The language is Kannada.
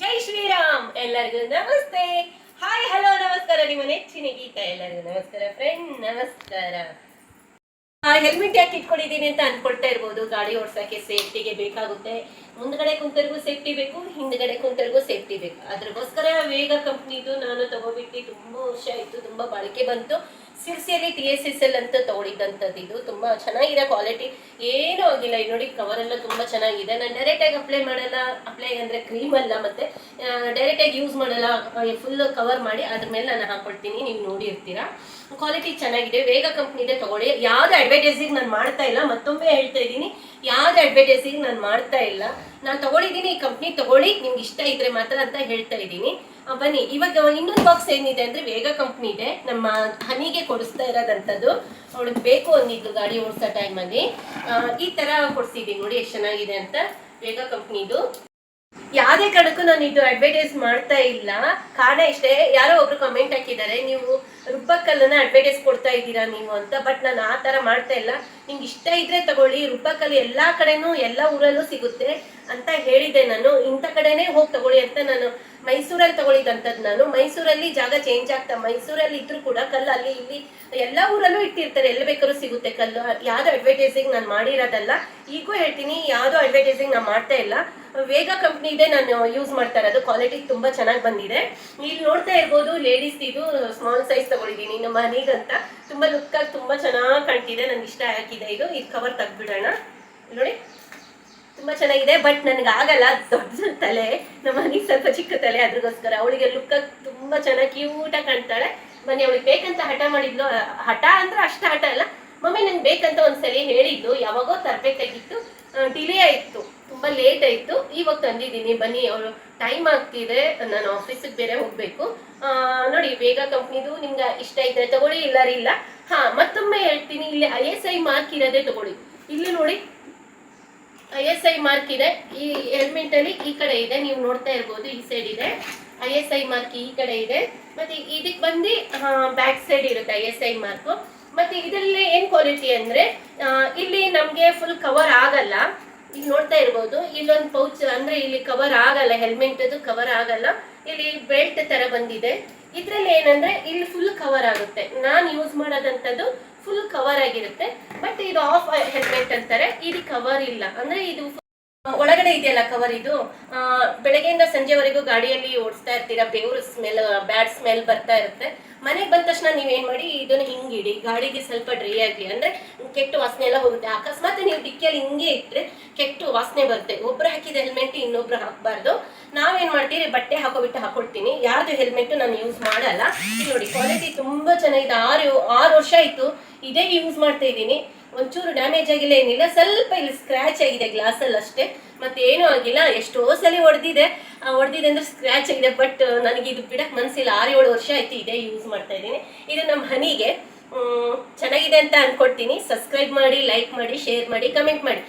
ಜೈ ಶ್ರೀರಾಮ್ ಎಲ್ಲರಿಗೂ ನಮಸ್ತೆ. ಹಾಯ್ ಹಲೋ ನಮಸ್ಕಾರ. ನಿಮ್ಮ ನೆಚ್ಚಿನ ಗೀತ ಎಲ್ಲರಿಗೂ ನಮಸ್ಕಾರ ಫ್ರೆಂಡ್ ನಮಸ್ಕಾರ. ಹೆಲ್ಮೆಟ್ ಯಾಕೆ ಇಟ್ಕೊಂಡಿದ್ದೀನಿ ಅಂತ ಅನ್ಕೊಳ್ತಾ ಇರ್ಬೋದು. ಗಾಡಿ ಓಡ್ಸಕ್ಕೆ ಸೇಫ್ಟಿಗೆ ಬೇಕಾಗುತ್ತೆ. ಮುಂದ್ಗಡೆ ಕುಂತರಿಗೂ ಸೇಫ್ಟಿ ಬೇಕು, ಹಿಂದ್ಗಡೆ ಕುಂತರಿಗೂ ಸೇಫ್ಟಿ ಬೇಕು. ಅದ್ರಗೋಸ್ಕರ ವೇಗ ಕಂಪ್ನಿದು ನಾನು ತಗೋಬಿಟ್ಟು ತುಂಬಾ ವರ್ಷ ಆಯ್ತು, ತುಂಬಾ ಬಾಳಿಕೆ ಬಂತು. ಸಿರ್ಸಿಯಲ್ಲಿ ಟಿ ಎಸ್ ಎಸ್ ಎಲ್ ಅಂತ ತಗೊಂಡಿದ್ದಂಥದ್ದು ಇದು ತುಂಬ ಚೆನ್ನಾಗಿದೆ ಕ್ವಾಲಿಟಿ. ಏನೂ ಆಗಿಲ್ಲ. ಇದು ನೋಡಿ ಕವರ್ ತುಂಬ ಚೆನ್ನಾಗಿದೆ. ನಾನು ಡೈರೆಕ್ಟ್ ಆಗಿ ಅಪ್ಲೈ ಮಾಡಲ್ಲ. ಅಪ್ಲೈ ಅಂದರೆ ಕ್ರೀಮ್ ಅಲ್ಲ ಮತ್ತೆ ಡೈರೆಕ್ಟ್ ಆಗಿ ಯೂಸ್ ಮಾಡಲ್ಲ. ಫುಲ್ ಕವರ್ ಮಾಡಿ ಅದ್ರ ಮೇಲೆ ನಾನು ಹಾಕೊಳ್ತೀನಿ. ನೀವು ನೋಡಿರ್ತೀರಾ? ಕ್ವಾಲಿಟಿ ಚೆನ್ನಾಗಿದೆ. ವೇಗ ಕಂಪ್ನಿದೆ ತಗೊಳ್ಳಿ. ಯಾವುದೇ ಅಡ್ವರ್ಟೈಸಿಂಗ್ ನಾನು ಮಾಡ್ತಾ ಇಲ್ಲ, ಮತ್ತೊಮ್ಮೆ ಹೇಳ್ತಾ ಇದ್ದೀನಿ. ಯಾವ್ದು ಅಡ್ವರ್ಟೈಸಿಂಗ್ ನಾನು ಮಾಡ್ತಾ ಇಲ್ಲ. ನಾನು ತಗೊಳಿದ್ದೀನಿ, ಈ ಕಂಪ್ನಿ ತಗೊಳ್ಳಿ, ನಿಮ್ಗೆ ಇಷ್ಟ ಇದ್ರೆ ಮಾತ್ರ ಅಂತ ಹೇಳ್ತಾ ಇದ್ದೀನಿ. ಬನ್ನಿ, ಇವಾಗ ಇನ್ನೊಂದು ಬಾಕ್ಸ್ ಏನಿದೆ ಅಂದ್ರೆ ವೇಗ ಕಂಪ್ನಿ ಇದೆ. ನಮ್ಮ ಹನಿಗೆ ಕೊಡಿಸ್ತಾ ಇರೋದಂಥದ್ದು. ಅವಳಿಗೆ ಬೇಕು ಅಂದಿದ್ದು ಗಾಡಿ ಓಡಿಸೋ ಟೈಮಲ್ಲಿ ಈ ತರ ಕೊಡಿಸಿದ್ದೀನಿ ನೋಡಿ, ಎಷ್ಟು ಚೆನ್ನಾಗಿದೆ ಅಂತ. ವೇಗ ಕಂಪ್ನಿದು ಯಾವುದೇ ಕಾರಣಕ್ಕೂ ನಾನು ಇದು ಅಡ್ವರ್ಟೈಸ್ ಮಾಡ್ತಾ ಇಲ್ಲ. ಕಾರಣ ಇಷ್ಟೇ, ಯಾರೋ ಒಬ್ರು ಕಮೆಂಟ್ ಹಾಕಿದ್ದಾರೆ, ನೀವು ರುಬ್ಬಕ್ಕಲ್ಲನ್ನ ಅಡ್ವರ್ಟೈಸ್ ಕೊಡ್ತಾ ಇದ್ದೀರಾ ನೀವು ಅಂತ ಬಟ್ ನಾನು ಆ ಥರ ಮಾಡ್ತಾ ಇಲ್ಲ. ನಿಮ್ಗೆ ಇಷ್ಟ ಇದ್ರೆ ತಗೊಳ್ಳಿ ರುಬ್ಬಕಲ್ಲು ಎಲ್ಲ ಕಡೆನೂ, ಎಲ್ಲ ಊರಲ್ಲೂ ಸಿಗುತ್ತೆ. ಅಂತ ಹೇಳಿದ್ದೆ ನಾನು. ಇಂಥ ಕಡೆನೇ ಹೋಗಿ ತಗೊಳ್ಳಿ ಅಂತ ನಾನು ಮೈಸೂರಲ್ಲಿ ತಗೊಳ್ಳಿದಂಥದ್ದು ನಾನು. ಮೈಸೂರಲ್ಲಿ ಜಾಗ ಚೇಂಜ್ ಆಗ್ತಾ, ಮೈಸೂರಲ್ಲಿ ಇದ್ರೂ ಕೂಡ ಕಲ್ಲು ಅಲ್ಲಿ ಇಲ್ಲಿ ಎಲ್ಲ ಊರಲ್ಲೂ ಇಟ್ಟಿರ್ತಾರೆ. ಎಲ್ಲಿ ಬೇಕಾದ್ರೂ ಸಿಗುತ್ತೆ ಕಲ್ಲು. ಯಾವ್ದು ಅಡ್ವರ್ಟೈಸಿಂಗ್ ನಾನು ಮಾಡಿರೋದಲ್ಲ, ಈಗೂ ಹೇಳ್ತೀನಿ, ಯಾವ್ದು ಅಡ್ವರ್ಟೈಸಿಂಗ್ ನಾನು ಮಾಡ್ತಾ ಇಲ್ಲ. ವೇಗ ಕಂಪ್ನಿ ಇದೆ, ನಾನು ಯೂಸ್ ಮಾಡ್ತಾ ಇರೋದು. ಕ್ವಾಲಿಟಿ ತುಂಬಾ ಚೆನ್ನಾಗಿ ಬಂದಿದೆ. ಇಲ್ಲಿ ನೋಡ್ತಾ ಇರ್ಬೋದು ಲೇಡೀಸ್ ಇದು ಸ್ಮಾಲ್ ಸೈಜ್ ತಗೊಂಡಿದ್ದೀನಿ ನಮ್ಮ ಮನೆಗಂತ ತುಂಬಾ ಆಗಿ ತುಂಬಾ ಚೆನ್ನಾಗಿ ಕಾಣ್ತಿದೆ. ನನ್ಗೆ ಇಷ್ಟ ಹಾಕಿದೆ ಇದು. ಇದು ಕವರ್ ತೆಗ್ದ್ಬಿಡೋಣ. ನೋಡಿ. ತುಂಬಾ ಚೆನ್ನಾಗಿದೆ ಬಟ್ ನನಗೆ ಆಗಲ್ಲ. ದೊಡ್ಡ ತಲೆ, ನಮ್ಮ ಮನೆಗೆ ಸ್ವಲ್ಪ ಚಿಕ್ಕ ತಲೆ, ಅದ್ರಗೋಸ್ಕರ ಅವಳಿಗೆ ಲುಕ್ ತುಂಬಾ ಚೆನ್ನಾಗಿ ಕ್ಯೂಟಾಗಿ ಕಾಣ್ತಾಳೆ. ಬನ್ನಿ ಅವಳಿಗೆ ಬೇಕಂತ ಹಠ ಮಾಡಿದ್ಲು. ಹಠ ಅಂದ್ರೆ ಅಷ್ಟ ಹಠ ಅಲ್ಲ. ಮಮ್ಮಿ ನಂಗೆ ಬೇಕಂತ ಒಂದ್ಸಲಿ ಹೇಳಿದ್ದು ಯಾವಾಗೋ ತರಬೇಕಾಗಿತ್ತು. ಡಿಲೇ ಆಯ್ತು. ತುಂಬಾ ಲೇಟ್ ಆಯಿತು. ಇವಾಗ ತಂದಿದ್ದೀನಿ. ಬನ್ನಿ ಅವಳು ಟೈಮ್ ಆಗ್ತಿದೆ. ನಾನು ಆಫೀಸಿಗೆ ಬೇರೆ ಹೋಗಬೇಕು. ನೋಡಿ ಬೇಗ ಕಂಪ್ನಿದು ನಿಮ್ಗೆ ಇಷ್ಟ ಇದ್ರೆ ತಗೊಳ್ಳಿ, ಇಲ್ಲಾರಿಲ್ಲ. ಹಾ, ಮತ್ತೊಮ್ಮೆ ಹೇಳ್ತೀನಿ. ಇಲ್ಲಿ ಐ ಎಸ್ ಐ ಮಾರ್ಕ್ ಇರೋದೇ ತಗೊಳ್ಳಿ. ಇಲ್ಲಿ ನೋಡಿ. ಎಸ್ ಐ ಮಾರ್ಕ್ ಇದೆ. ಈ ಹೆಲ್ಮೆಟ್ ಅಲ್ಲಿ ಈ ಕಡೆ ಇದೆ. ನೀವು ನೋಡ್ತಾ ಇರ್ಬೋದು, ಈ ಸೈಡ್ ಇದೆ. ಐ ಎಸ್ ಐ ಮಾರ್ಕ್ ಈ ಕಡೆ ಇದೆ. ಮತ್ತೆ ಇದಕ್ಕೆ ಬಂದು ಬ್ಯಾಕ್ ಸೈಡ್ ಇರುತ್ತೆ ಐ ಎಸ್ ಐ ಮಾರ್ಕ್ ಮತ್ತೆ ಇದರಲ್ಲಿ ಏನ್ ಕ್ವಾಲಿಟಿ ಅಂದ್ರೆ ಇಲ್ಲಿ ನಮ್ಗೆ ಫುಲ್ ಕವರ್ ಆಗಲ್ಲ. ಇಲ್ಲಿ ನೋಡ್ತಾ ಇರ್ಬೋದು, ಇಲ್ಲೊಂದು ಪೌಚ್ ಅಂದ್ರೆ ಇಲ್ಲಿ ಕವರ್ ಆಗಲ್ಲ ಹೆಲ್ಮೆಟ್ ಅದು ಕವರ್ ಆಗಲ್ಲ. ಇಲ್ಲಿ ಬೆಲ್ಟ್ ತರ ಬಂದಿದೆ. ಇದ್ರಲ್ಲಿ ಏನಂದ್ರೆ ಇಲ್ಲಿ ಫುಲ್ ಕವರ್ ಆಗುತ್ತೆ. ನಾನು ಯೂಸ್ ಮಾಡೋದಂಥದ್ದು ಫುಲ್ ಕವರ್ ಆಗಿರುತ್ತೆ. ಬಟ್ ಇದು ಆಫ್ ಹೆಲ್ಮೆಟ್ ಅಂತಾರೆ, ಇಲ್ಲಿ ಕವರ್ ಇಲ್ಲ. ಅಂದ್ರೆ ಇದು ಒಳಗಡೆ ಇದೆಯಲ್ಲ ಕವರ್ ಇದು? ಬೆಳಗ್ಗೆಯಿಂದ ಸಂಜೆವರೆಗೂ ಗಾಡಿಯಲ್ಲಿ ಓಡಿಸ್ತಾ ಇರ್ತೀರಾ? ಬೇವ್ರ ಸ್ಮೆಲ್ ಬ್ಯಾಡ್ ಸ್ಮೆಲ್ ಬರ್ತಾ ಇರುತ್ತೆ. ಮನೆಗೆ ಬಂದ ತಕ್ಷಣ ನೀವೇನ್ ಮಾಡಿ, ಇದನ್ನ ಹಿಂಗಿಡಿ ಗಾಡಿಗೆ ಸ್ವಲ್ಪ ಡ್ರೈ ಆಗಲಿ. ಅಂದ್ರೆ ಕೆಟ್ಟ ವಾಸನೆ ಎಲ್ಲ ಹೋಗುತ್ತೆ. ಅಕಸ್ಮಾತ್ ನೀವು ಡಿಕ್ಕಿಯಲ್ಲಿ ಹಿಂಗೆ ಇಟ್ಟರೆ ಕೆಟ್ಟ ವಾಸನೆ ಬರುತ್ತೆ. ಒಬ್ರು ಹಾಕಿದ ಹೆಲ್ಮೆಟ್ ಇನ್ನೊಬ್ರು ಹಾಕಬಾರ್ದು. ನಾವೇನ್ ಮಾಡ್ತೀರಿ, ಬಟ್ಟೆ ಹಾಕೋಬಿಟ್ಟು ಹಾಕೊಳ್ತೀನಿ ಯಾರ್ದು ಹೆಲ್ಮೆಟ್ ನಾನು ಯೂಸ್ ಮಾಡಲ್ಲ. ನೋಡಿ ಕ್ವಾಲಿಟಿ ತುಂಬಾ ಚೆನ್ನಾಗಿದೆ. ಆರು ಆರು ವರ್ಷ ಆಯ್ತು, ಇದೇ ಯೂಸ್ ಮಾಡ್ತಾ ಇದ್ದೀನಿ. ಒಂಚೂರು ಡ್ಯಾಮೇಜ್ ಆಗಿಲ್ಲ, ಏನಿಲ್ಲ. ಸ್ವಲ್ಪ ಇಲ್ಲಿ ಸ್ಕ್ರ್ಯಾಚ್ ಆಗಿದೆ ಗ್ಲಾಸಲ್ಲಿ ಅಷ್ಟೇ. ಮತ್ತೆ ಏನೂ ಆಗಿಲ್ಲ. ಎಷ್ಟೋ ಸಲ ಹೊಡೆದಿದೆ ಹೊಡೆದಿದೆ ಅಂದ್ರೆ ಸ್ಕ್ರ್ಯಾಚ್ ಆಗಿದೆ ಬಟ್ ನನಗೆ ಇದು ಬಿಡಕ್ಕೆ ಮನಸ್ಸಿಲ್ಲ ಆರು ಏಳು ವರ್ಷ ಆಯ್ತು ಇದೇ ಯೂಸ್ ಮಾಡ್ತಾ ಇದ್ದೀನಿ. ಇದು ನಮ್ಮ ಹನಿಗೆ ಚೆನ್ನಾಗಿದೆ ಅಂತ ಅನ್ಕೊಡ್ತೀನಿ. ಸಬ್ಸ್ಕ್ರೈಬ್ ಮಾಡಿ ಲೈಕ್ ಮಾಡಿ ಶೇರ್ ಮಾಡಿ ಕಮೆಂಟ್ ಮಾಡಿ.